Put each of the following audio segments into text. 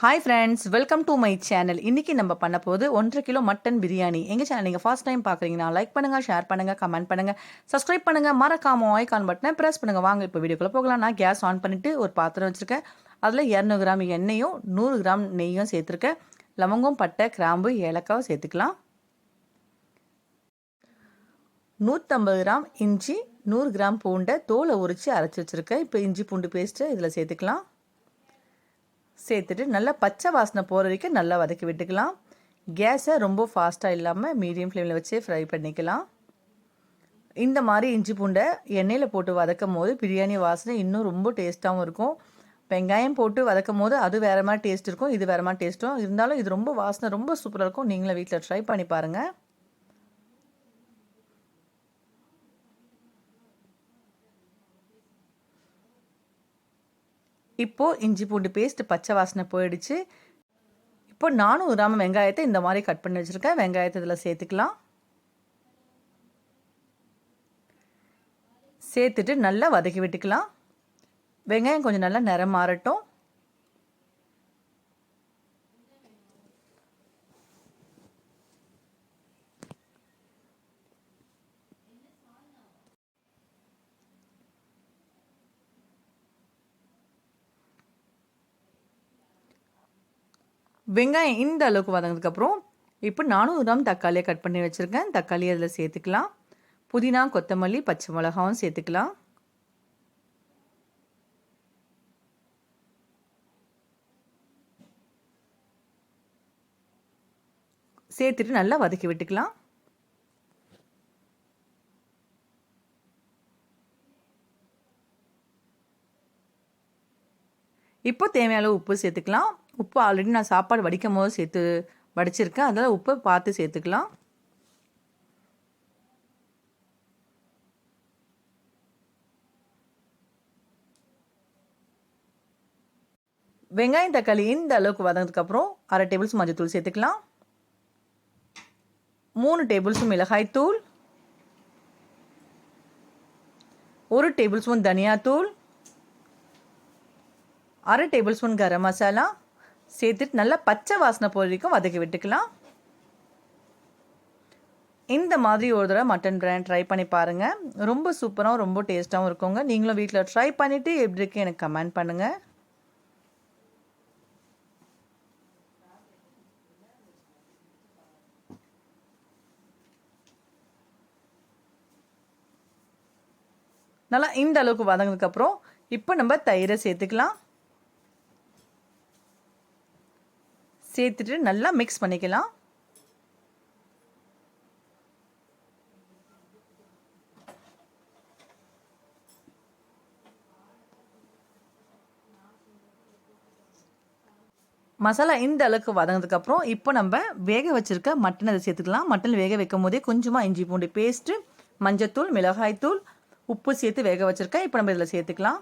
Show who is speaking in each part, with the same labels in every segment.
Speaker 1: Hi friends welcome to my channel இன்றைக்கி நம்ம பண்ண போது ஒன்றரை கிலோ மட்டன் பிரியாணி. எங்கள் சேனல் நீங்கள் ஃபர்ஸ்ட் டைம் பார்க்குறீங்கன்னா லைக் பண்ணுங்கள் ஷேர் பண்ணுங்கள் கமெண்ட் பண்ணுங்கள் சப்ஸ்கிரைப் பண்ணுங்கள் மறக்காம ஐக்கான் பட்டனை ப்ரெஸ் பண்ணுங்கள் வாங்க இப்போ வீடியோக்குள்ளே போகலாம். நான் கேஸ் ஆன் பண்ணிவிட்டு ஒரு பாத்திரம் வச்சுருக்கேன். அதில் இரநூறு கிராம் எண்ணெயும் நூறு கிராம் நெய்யும் சேர்த்துருக்கேன். லவங்கம் பட்டை கிராம்பு ஏலக்காவும் சேர்த்துக்கலாம். நூற்றம்பது கிராம் இஞ்சி நூறு கிராம் பூண்டை தோலை உரித்து அரைச்சி வச்சுருக்கேன். இப்போ இஞ்சி பூண்டு பேஸ்ட்டு இதில் சேர்த்துக்கலாம். சேர்த்துட்டு நல்லா பச்சை வாசனை போகிற வரைக்கும் நல்லா வதக்கி விட்டுக்கலாம். கேஸை ரொம்ப ஃபாஸ்ட்டாக இல்லாமல் மீடியம் ஃப்ளேமில் வச்சு ஃப்ரை பண்ணிக்கலாம். இந்த மாதிரி இஞ்சி பூண்டை எண்ணெயில் போட்டு வதக்கும் போது பிரியாணி வாசனை இன்னும் ரொம்ப டேஸ்ட்டாகவும் இருக்கும். வெங்காயம் போட்டு வதக்கும் போது அது வேறு மாதிரி டேஸ்ட் இருக்கும் இது வேறு மாதிரி டேஸ்ட்டும் இருந்தாலும் இது ரொம்ப வாசனை ரொம்ப சூப்பராக இருக்கும். நீங்களும் வீட்டில் ட்ரை பண்ணி பாருங்கள் இப்போது இஞ்சி பூண்டு பேஸ்ட் பச்சை வாசனை போயிடுச்சு. இப்போ நானும் கிராம வெங்காயத்தை இந்த மாதிரி கட் பண்ணி வச்சுருக்கேன். வெங்காயத்தை இதில் சேர்த்துக்கலாம். சேர்த்துட்டு நல்லா வதக்கி விட்டுக்கலாம். வெங்காயம் கொஞ்சம் நல்லா நிறம் மாறட்டும். வெங்காயம் இந்த அளவுக்கு வதங்கினதுக்கப்புறம் இப்போ நானூறு கிராம் தக்காளியை கட் பண்ணி வச்சுருக்கேன். தக்காளி அதில் சேர்த்துக்கலாம். புதினா கொத்தமல்லி பச்சை மிளகாவும் சேர்த்துக்கலாம். சேர்த்துட்டு நல்லா வதக்கி விட்டுக்கலாம். இப்போ தேவையான உப்பு சேர்த்துக்கலாம். உப்பு ஆல்ரெடி நான் சாப்பாடு வடிக்கும் போது சேர்த்து வடிச்சிருக்கேன். அதனால் உப்பை பார்த்து சேர்த்துக்கலாம். வெங்காயம் தக்காளி இந்த அளவுக்கு வதங்கினதுக்கப்புறம் அரை டேபிள்ஸ் மஞ்சத்தூள் சேர்த்துக்கலாம். மூணு டேபிள்ஸ் மிளகாய்த்தூள் மிளகாய் தூள். ஒரு டேபிள் ஸ்பூன் தனியாத்தூள். அரை டேபிள் ஸ்பூன் கரம் மசாலா. சேர்த்துட்டு நல்லா பச்சை வாசனை போகிற வரைக்கும் வதக்கி விட்டுக்கலாம். இந்த மாதிரி ஒரு தடவை மட்டன் பிரியாணி ட்ரை பண்ணி பாருங்கள் ரொம்ப சூப்பராகவும் ரொம்ப டேஸ்ட்டாகவும் இருக்குங்க. நீங்களும் வீட்டில் ட்ரை பண்ணிவிட்டு எப்படி இருக்கு எனக்கு கமெண்ட் பண்ணுங்கள் நல்லா இந்த அளவுக்கு வதங்கினதுக்கப்புறம் இப்போ நம்ம தயிரை சேர்த்துக்கலாம். சேர்த்துட்டு நல்லா மிக்ஸ் பண்ணிக்கலாம். மசாலா இந்த அளவுக்கு வதங்கினதுக்கப்புறம் இப்போ நம்ம வேக வச்சுருக்க மட்டன் அதை சேர்த்துக்கலாம். மட்டன் வேக வைக்கும் போதே கொஞ்சமாக இஞ்சி பூண்டு பேஸ்ட்டு மஞ்சத்தூள் மிளகாய்த்தூள் உப்பு சேர்த்து வேக வச்சுருக்கேன். இப்போ நம்ம இதில் சேர்த்துக்கலாம்.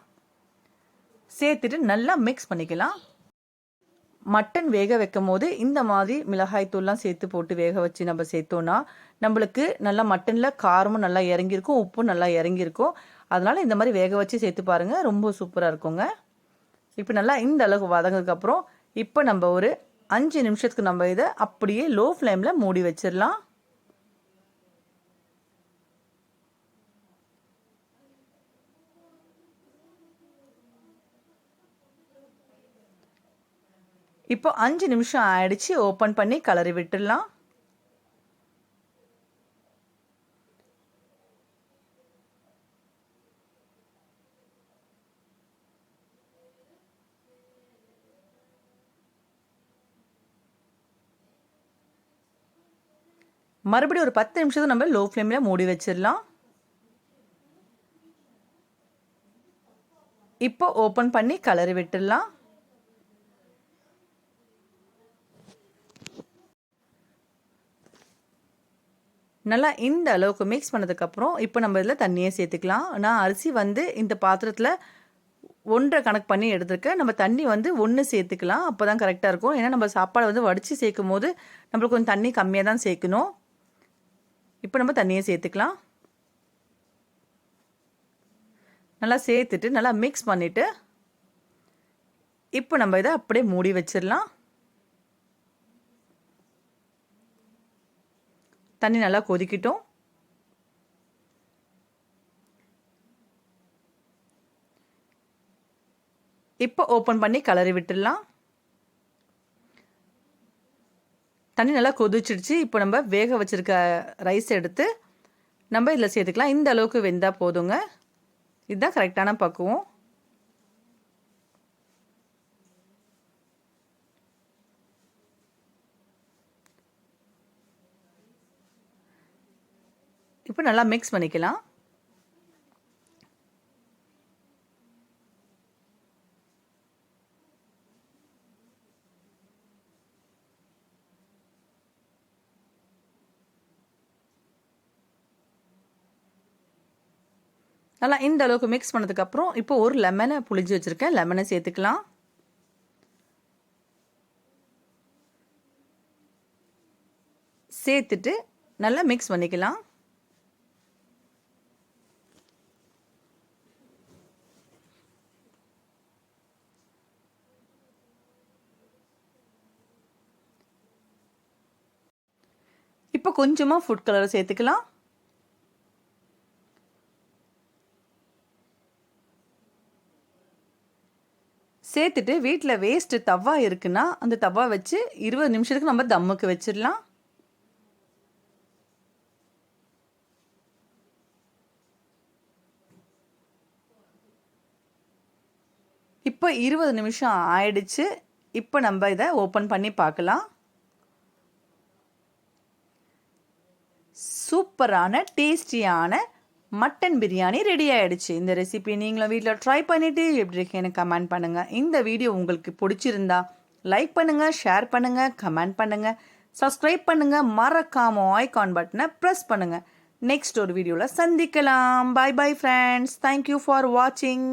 Speaker 1: சேர்த்துட்டு நல்லா மிக்ஸ் பண்ணிக்கலாம். மட்டன் வேக வைக்கும் போது இந்த மாதிரி மிளகாய் தூள்லாம் சேர்த்து போட்டு வேக வச்சு நம்ம சேர்த்தோன்னா நம்மளுக்கு நல்லா மட்டனில் காரமும் நல்லா இறங்கியிருக்கும் உப்பும் நல்லா இறங்கியிருக்கும். அதனால் இந்த மாதிரி வேக வச்சு சேர்த்து பாருங்கள் ரொம்ப சூப்பராக இருக்குங்க. இப்போ நல்லா இந்த அளவுக்கு வதங்கிறதுக்கப்புறம் இப்போ நம்ம ஒரு அஞ்சு நிமிஷத்துக்கு நம்ம இதை அப்படியே லோ ஃப்ளேமில் மூடி வச்சிடலாம். இப்போ அஞ்சு நிமிஷம் ஆயிடுச்சு. ஓப்பன் பண்ணி கலரி விட்டுடலாம். மறுபடியும் ஒரு பத்து நிமிஷத்துக்கு நம்ம லோ ஃப்ளேமில் மூடி வச்சிடலாம். இப்போ ஓப்பன் பண்ணி கலரி விட்டுடலாம். நல்லா இந்த அளவுக்கு மிக்ஸ் பண்ணதுக்கப்புறம் இப்போ நம்ம இதில் தண்ணியை சேர்த்துக்கலாம். நான் அரிசி வந்து இந்த பாத்திரத்தில் ஒன்றரை கணக்கு பண்ணி எடுத்துருக்கேன். நம்ம தண்ணி வந்து ஒன்று சேர்த்துக்கலாம். அப்போ தான் கரெக்டாக இருக்கும். ஏன்னா நம்ம சாப்பாடை வந்து வடித்து சேர்க்கும் போது நம்மளுக்கு கொஞ்சம் தண்ணி கம்மியாக தான் சேர்க்கணும். இப்போ நம்ம தண்ணியை சேர்த்துக்கலாம். நல்லா சேர்த்துட்டு நல்லா மிக்ஸ் பண்ணிவிட்டு இப்போ நம்ம இதை அப்படியே மூடி வச்சிடலாம். தண்ணி நல்லா கொதிக்கிட்டோம். இப்போ ஓப்பன் பண்ணி கலரி விட்டுடலாம். தண்ணி நல்லா கொதிச்சிடுச்சு. இப்போ நம்ம வேக வச்சுருக்க ரைஸ் எடுத்து நம்ம இதில் சேர்த்துக்கலாம். இந்த அளவுக்கு வெந்தால் போதுங்க. இதுதான் கரெக்டான பக்குவம். இப்போ நல்லா மிக்ஸ் பண்ணிக்கலாம். நல்லா இந்த அளவுக்கு மிக்ஸ் பண்ணதுக்கப்புறம் இப்போ ஒரு லெமனை புளிஞ்சு வச்சுருக்கேன். லெமனை சேர்த்துக்கலாம். சேர்த்துட்டு நல்லா மிக்ஸ் பண்ணிக்கலாம். இப்போ கொஞ்சமாக ஃபுட் கலரை சேர்த்துக்கலாம். சேர்த்துட்டு வீட்டில் வேஸ்ட்டு தவா இருக்குன்னா அந்த தவா வச்சு இருபது நிமிஷத்துக்கு நம்ம தம்முக்கு வச்சிடலாம். இப்போ இருபது நிமிஷம் ஆயிடுச்சு. இப்போ நம்ம இதை ஓப்பன் பண்ணி பார்க்கலாம். சூப்பரான டேஸ்டியான மட்டன் பிரியாணி ரெடி ஆகிடுச்சு இந்த ரெசிபி நீங்களும் வீட்டில் ட்ரை பண்ணிவிட்டு எப்படி இருக்கு கமெண்ட் பண்ணுங்கள் இந்த வீடியோ உங்களுக்கு பிடிச்சிருந்தா லைக் பண்ணுங்கள் ஷேர் பண்ணுங்கள் கமெண்ட் பண்ணுங்கள் சப்ஸ்கிரைப் பண்ணுங்கள் மறக்காமல் ஐகான் பட்டனை ப்ரெஸ் பண்ணுங்கள் நெக்ஸ்ட் ஒரு வீடியோவில் சந்திக்கலாம். Bye bye friends thank you for வாட்சிங்